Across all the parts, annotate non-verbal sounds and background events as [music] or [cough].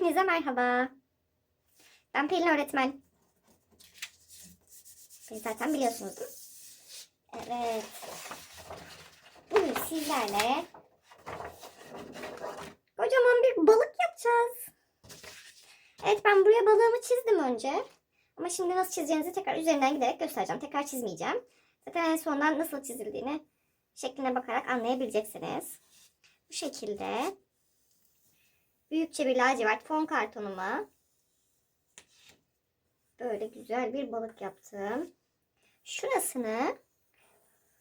Hepinize merhaba. Ben Pelin öğretmen. Beni zaten biliyorsunuz değil mi? Evet. Bugün sizlerle kocaman bir balık yapacağız. Evet ben buraya balığımı çizdim önce. Ama şimdi nasıl çizeceğinizi tekrar üzerinden giderek göstereceğim. Tekrar çizmeyeceğim. Zaten en sondan nasıl çizildiğini şekline bakarak anlayabileceksiniz. Bu şekilde büyükçe bir lacivert fon kartonuma böyle güzel bir balık yaptım. Şurasını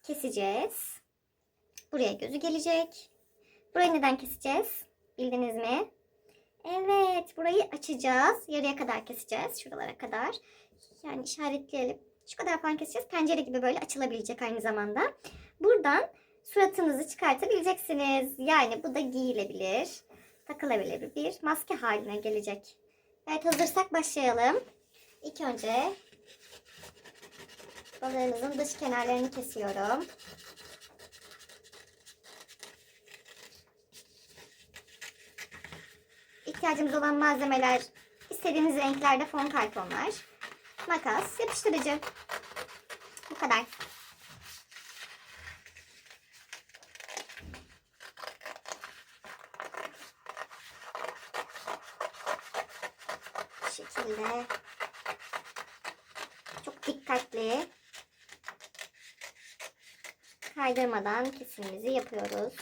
keseceğiz. Buraya gözü gelecek. Burayı neden keseceğiz? Bildiniz mi? Evet, burayı açacağız. Yarıya kadar keseceğiz. Şuralara kadar. Yani işaretleyelim. Şu kadar falan keseceğiz. Pencere gibi böyle açılabilecek aynı zamanda. Buradan suratınızı çıkartabileceksiniz. Yani bu da giyilebilir. Takılabilir bir maske haline gelecek. Evet hazırsak başlayalım. İlk önce balığımızın dış kenarlarını kesiyorum. İhtiyacımız olan malzemeler istediğiniz renklerde fon kartonlar, makas, yapıştırıcı. Bu kadar. Bu şekilde çok dikkatli kaydırmadan kesimimizi yapıyoruz.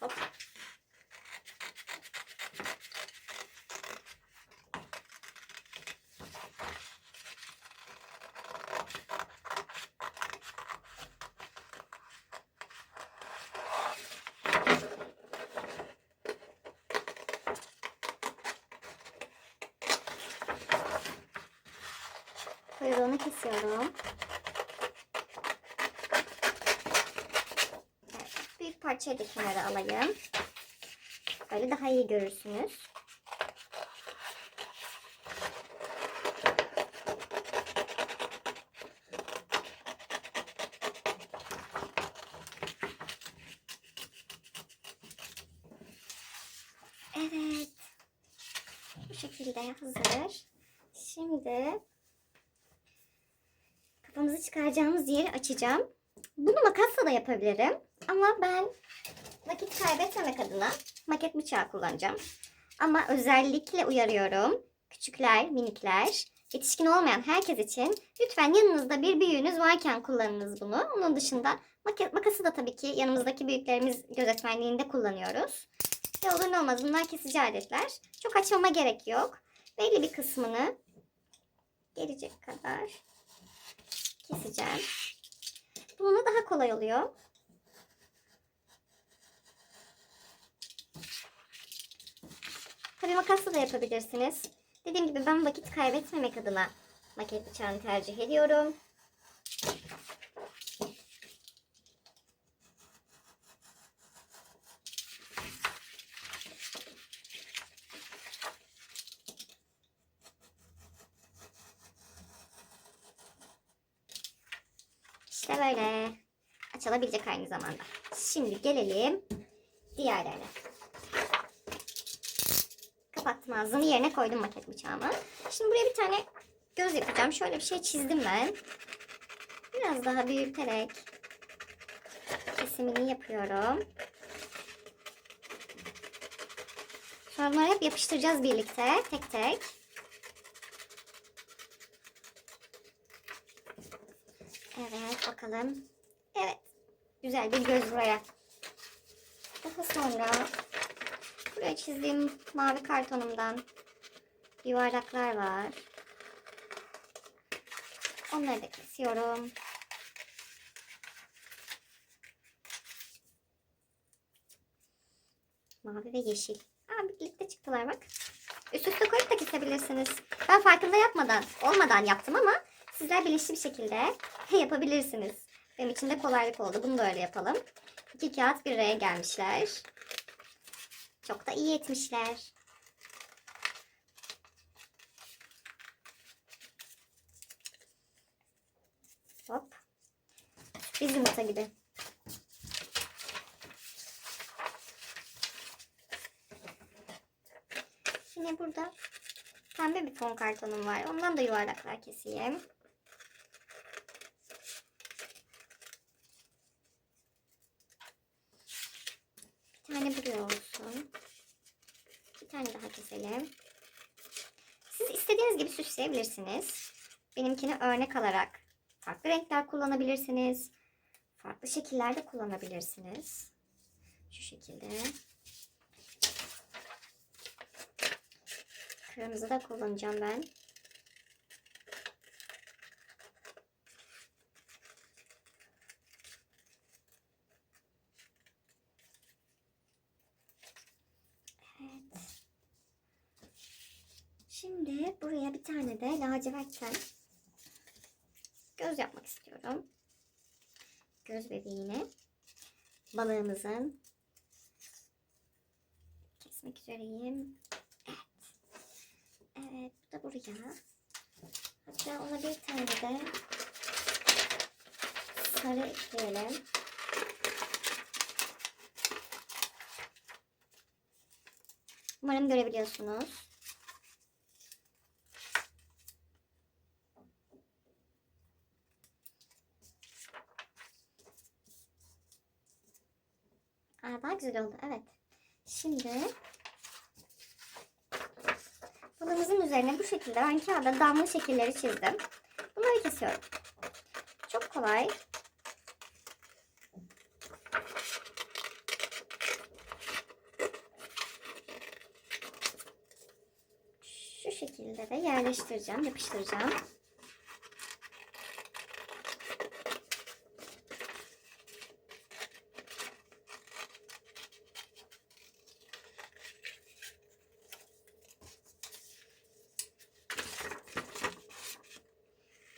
Hop. Kuyruğunu kesiyorum. Evet, büyük parçayı da alayım. Böyle daha iyi görürsünüz. Evet. Bu şekilde hazır. Şimdi kafamızı çıkaracağımız yeri açacağım. Bunu makasla da yapabilirim. Ama ben vakit kaybetmemek adına maket bıçağı kullanacağım. Ama özellikle uyarıyorum. Küçükler, minikler, yetişkin olmayan herkes için lütfen yanınızda bir büyüğünüz varken kullanınız bunu. Onun dışında maket, makası da tabii ki yanımızdaki büyüklerimiz gözetmenliğinde kullanıyoruz. Ne olur ne olmaz bunlar kesici aletler. Çok açmama gerek yok. Belli bir kısmını gelecek kadar keseceğim. Bununla daha kolay oluyor. Tabii makasla da yapabilirsiniz. Dediğim gibi ben vakit kaybetmemek adına maket bıçağını tercih ediyorum. İşte böyle. Açılabilecek aynı zamanda. Şimdi gelelim diğerlerine. Kapattım ağzını yerine koydum maket bıçağımı. Şimdi buraya bir tane göz yapacağım. Şöyle bir şey çizdim ben. Biraz daha büyüterek kesimini yapıyorum. Sonra bunları hep yapıştıracağız birlikte tek tek. Evet bakalım. Evet. Güzel bir göz buraya. Daha sonra buraya çizdiğim mavi kartonumdan yuvarlaklar var. Onları da kesiyorum. Mavi ve yeşil. Aa, birlikte çıktılar bak. Üst üste koyup da kesebilirsiniz. Ben farkında yapmadan, olmadan yaptım ama sizler bilinçli bir şekilde [laughs] yapabilirsiniz. Benim için de kolaylık oldu. Bunu da öyle yapalım. İki kağıt bir araya gelmişler. Çok da iyi etmişler. Hop. Biz yumurta gibi. Yine burada pembe bir ton kartonum var. Ondan da yuvarlaklar keseyim. Keselim. Siz istediğiniz gibi süsleyebilirsiniz. Benimkini örnek alarak farklı renkler kullanabilirsiniz. Farklı şekillerde kullanabilirsiniz. Şu şekilde. Kırmızı da kullanacağım ben. Evet. Buraya bir tane de lacivertten göz yapmak istiyorum. Göz bebeğini balığımızın kesmek üzereyim. Evet. Evet, bu da buraya. Hatta ona bir tane de sarı ekleyelim. Umarım görebiliyorsunuz. Aa, daha güzel oldu. Evet. Şimdi balığımızın üzerine bu şekilde ben kağıda damla şekilleri çizdim. Bunları kesiyorum. Çok kolay. Şu şekilde de yerleştireceğim, yapıştıracağım.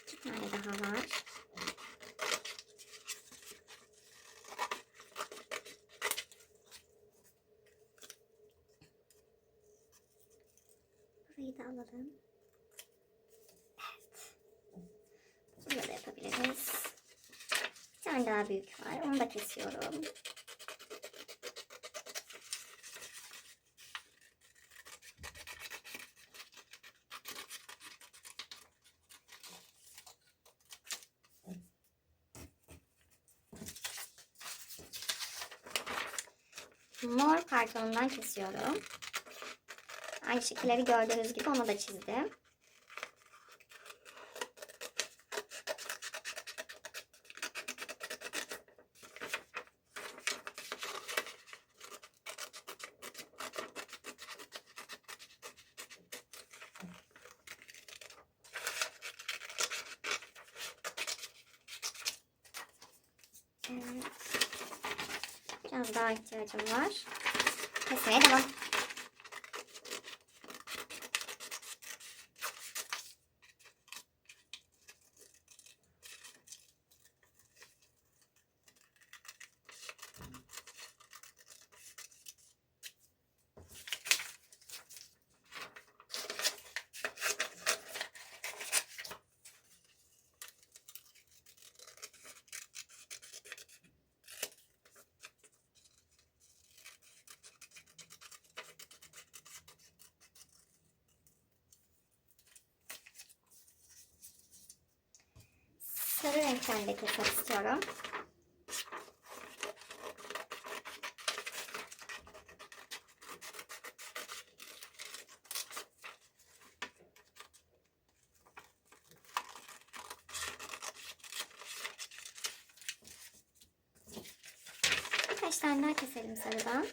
İki tane daha var. Burayı da alalım. Evet. Bunu da yapabiliriz. Bir tane daha büyük var. Onu da kesiyorum. Mor kartonundan kesiyorum. Aynı şekilleri gördüğünüz gibi onu da çizdim. Evet. Biraz daha ihtiyacım var. Kesmeye devam. Sarı renkten de istiyorum. Birkaç tane daha keselim sarıdan.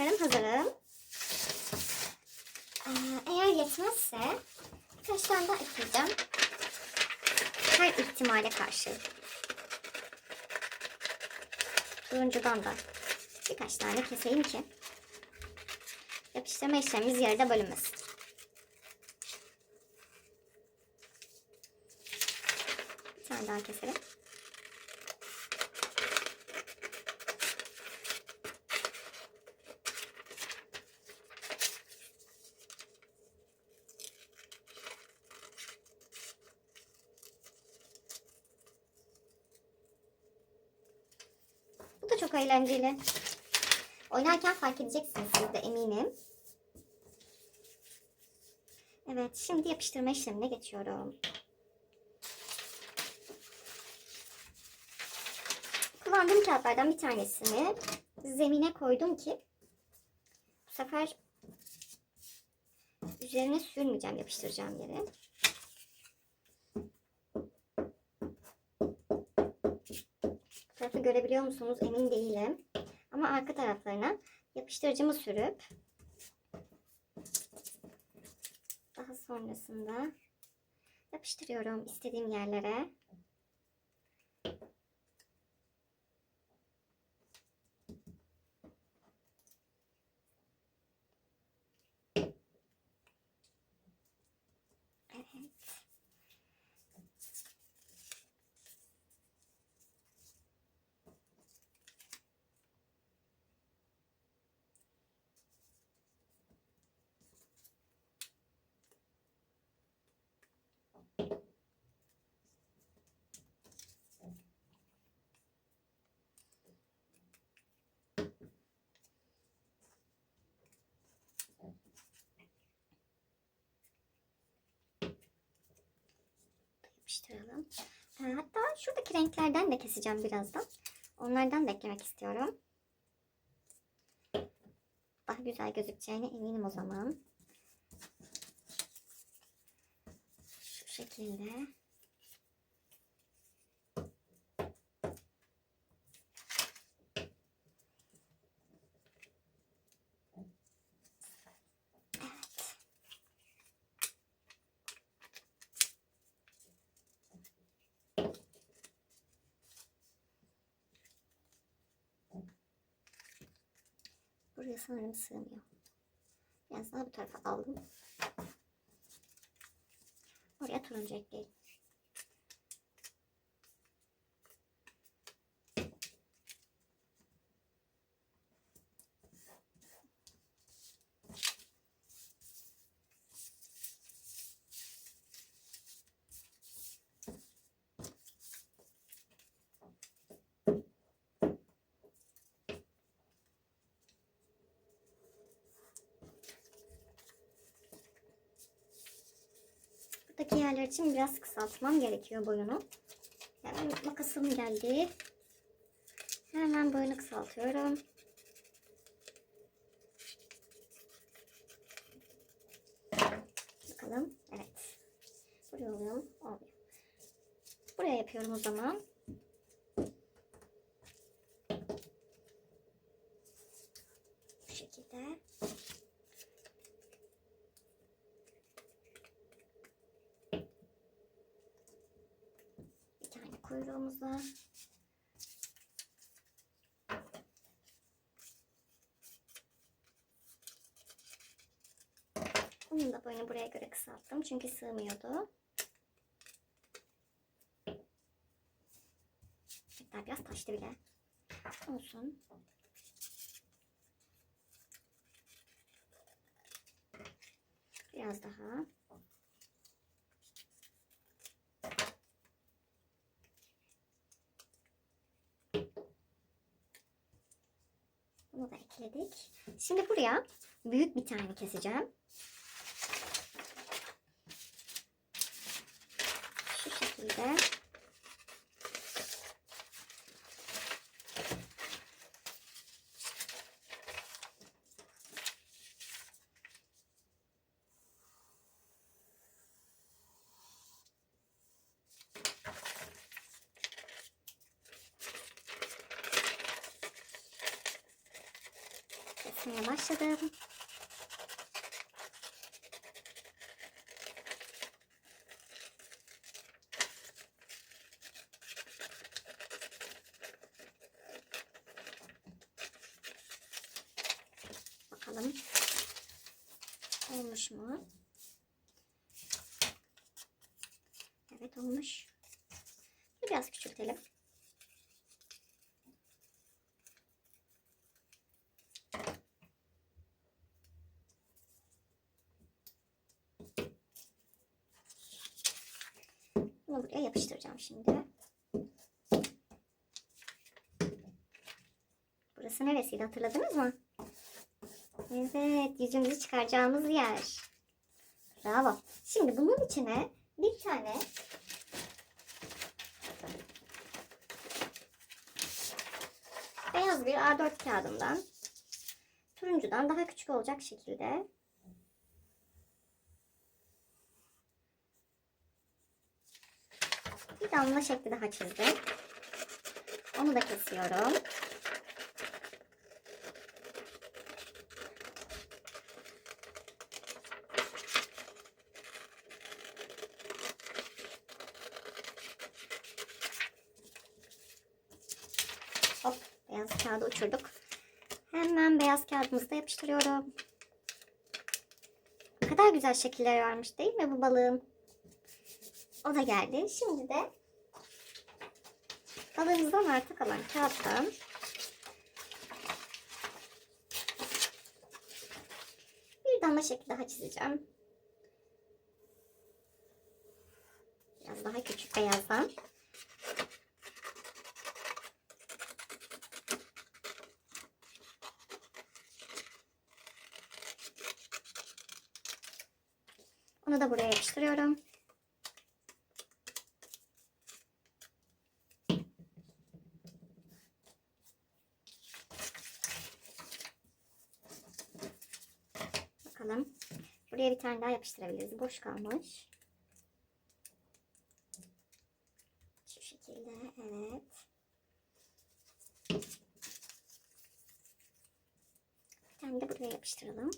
Sanırım hazırım. Ee, eğer yetmezse birkaç tane daha ekleyeceğim. Her ihtimale karşı. Turuncudan da birkaç tane keseyim ki yapıştırma işlemimiz yarıda bölünmesin. Bir tane daha keselim. Çok eğlenceli. Oynarken fark edeceksiniz siz de eminim. Evet şimdi yapıştırma işlemine geçiyorum. Kullandığım kağıtlardan bir tanesini zemine koydum ki bu sefer üzerine sürmeyeceğim yapıştıracağım yere. Tarafı görebiliyor musunuz emin değilim. Ama arka taraflarına yapıştırıcımı sürüp daha sonrasında yapıştırıyorum istediğim yerlere. Evet. Yapıştıralım. Ee, hatta şuradaki renklerden de keseceğim birazdan. Onlardan da eklemek istiyorum. Daha güzel gözükeceğine eminim o zaman. Şu şekilde. Buraya sanırım sığmıyor. Biraz daha bu tarafa aldım. Oraya turuncu ekleyelim. Buradaki yerler için biraz kısaltmam gerekiyor boyunu. Hemen makasım geldi. Hemen boyunu kısaltıyorum. Bakalım. Evet. Buraya oluyor mu? Olmuyor. Buraya yapıyorum o zaman. Bu şekilde. Bir tane kuyruğumuza. Bunun da boyunu buraya göre kısalttım çünkü sığmıyordu. Hatta biraz taştı bile. Olsun. Biraz daha. Bunu da ekledik. Şimdi buraya büyük bir tane keseceğim. Şu şekilde. Kesmeye başladım. Bakalım. Olmuş mu? Evet olmuş. Biraz küçültelim. Bunu buraya yapıştıracağım şimdi. Burası neresiydi hatırladınız mı? Evet yüzümüzü çıkaracağımız yer. Bravo. Şimdi bunun içine bir tane beyaz bir A4 kağıdından turuncudan daha küçük olacak şekilde bir damla şekli daha çizdim. Onu da kesiyorum. Hop beyaz kağıdı uçurduk. Hemen beyaz kağıdımızı da yapıştırıyorum. Ne kadar güzel şekiller varmış değil mi bu balığın? O da geldi. Şimdi de balığımızdan arta kalan kağıttan bir damla şekli daha çizeceğim. Biraz daha küçük beyazdan. Onu da buraya yapıştırıyorum. Bakalım. Buraya bir tane daha yapıştırabiliriz. Boş kalmış. Şu şekilde. Evet. Bir tane de buraya yapıştıralım.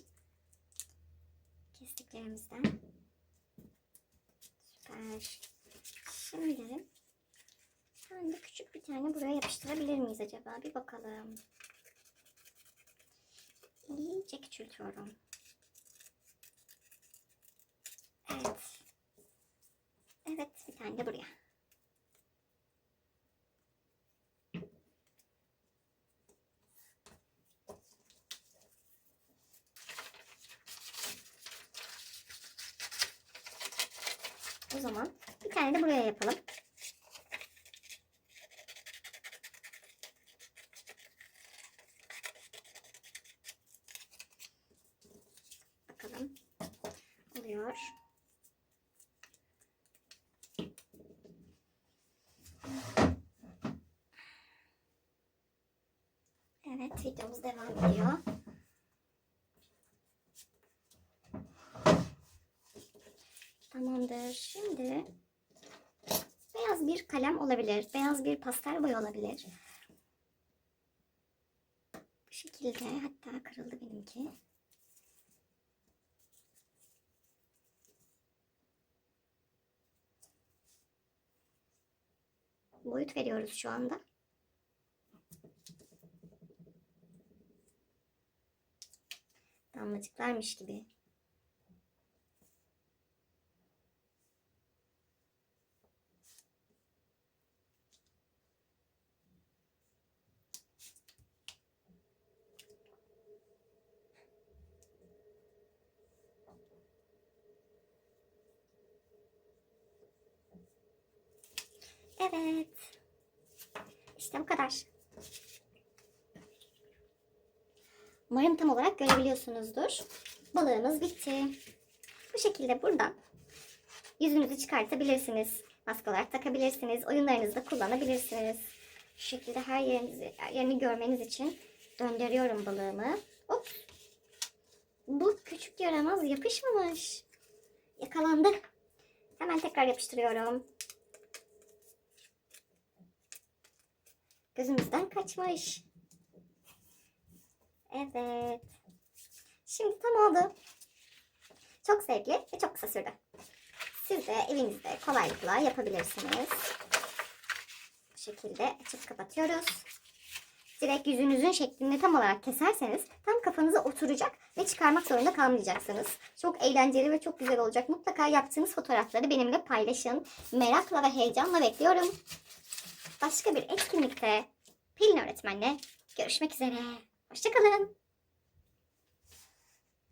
Kestiklerimizden. Süper. Şimdi ben de küçük bir tane buraya yapıştırabilir miyiz acaba? Bir bakalım. İyice küçültüyorum. Evet. Evet bir tane de buraya. O zaman bir tane de buraya yapalım. Bakalım. Oluyor. Evet videomuz devam ediyor. Tamamdır. Şimdi beyaz bir kalem olabilir. Beyaz bir pastel boya olabilir. Bu şekilde hatta kırıldı benimki. Boyut veriyoruz şu anda. Damlacıklarmış gibi. Evet. İşte bu kadar. Umarım tam olarak görebiliyorsunuzdur. Balığımız bitti. Bu şekilde buradan yüzünüzü çıkartabilirsiniz. Maske takabilirsiniz. Oyunlarınızda kullanabilirsiniz. Şu şekilde her yerinizi, her yerini görmeniz için döndürüyorum balığımı. Hop. Bu küçük yaramaz yapışmamış. Yakalandı. Hemen tekrar yapıştırıyorum. Gözümüzden kaçmış. Evet. Şimdi tam oldu. Çok zevkli ve çok kısa sürdü. Siz de evinizde kolaylıkla yapabilirsiniz. Bu şekilde açıp kapatıyoruz. Direkt yüzünüzün şeklini tam olarak keserseniz tam kafanıza oturacak ve çıkarmak zorunda kalmayacaksınız. Çok eğlenceli ve çok güzel olacak. Mutlaka yaptığınız fotoğrafları benimle paylaşın. Merakla ve heyecanla bekliyorum. Başka bir etkinlikte Pelin öğretmenle görüşmek üzere. Hoşçakalın.